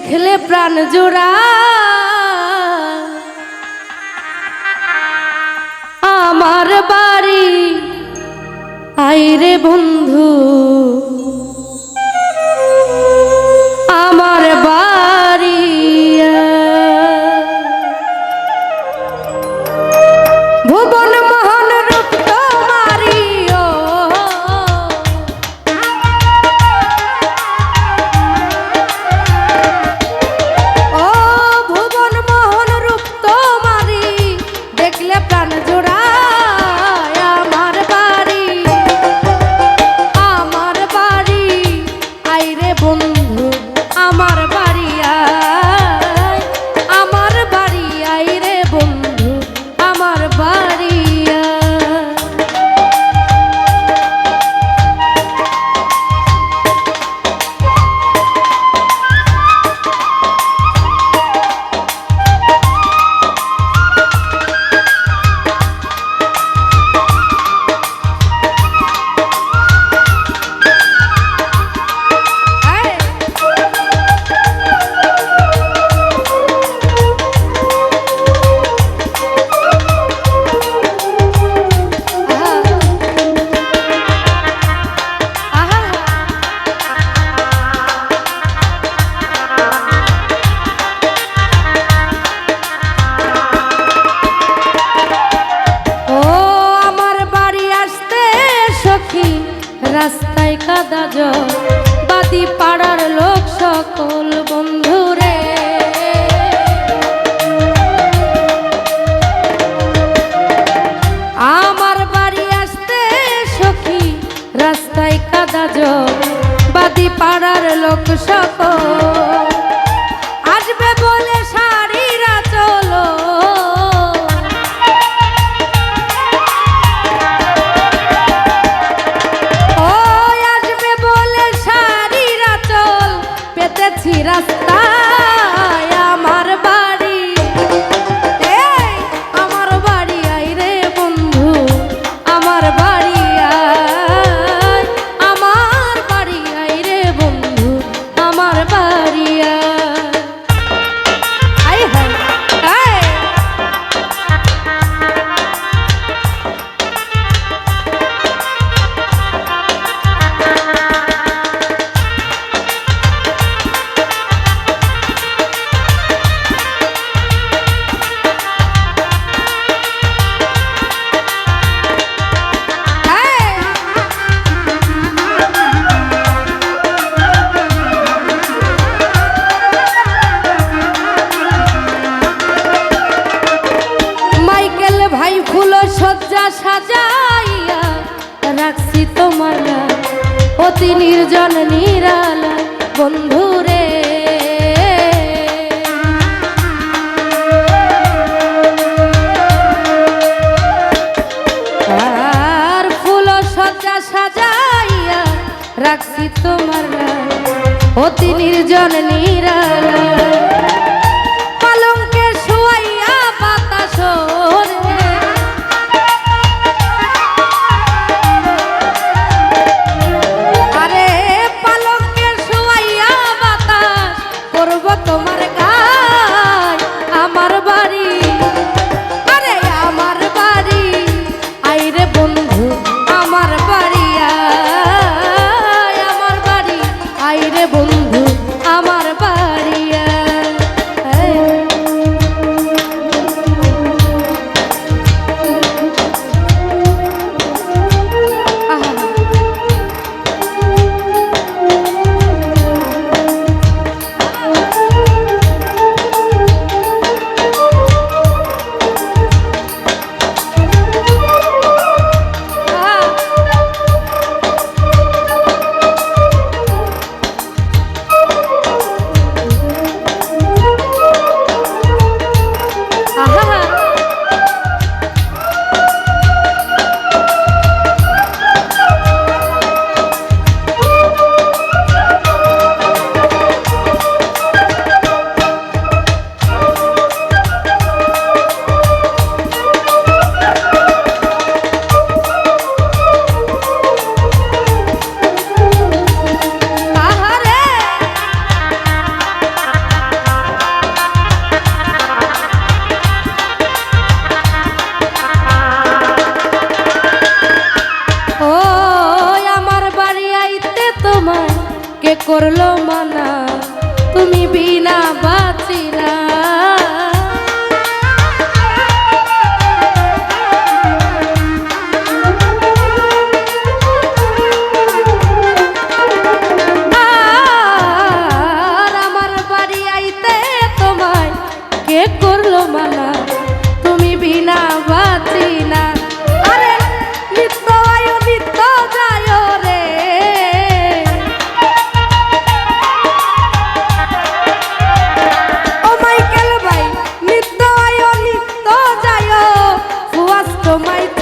দেখলে প্রাণ জোড়া। আমার বাড়ি আইরে বন্ধু। সাজা রাস্তা দরজা সাজাইয়া রাখছি তোমার অতি নির্জন নিরালা বন্ধুরে আর ফুল সজ্জা সাজাইয়া রাখছি তোমার অতি নির্জন নিরাল। for alone. তোমায়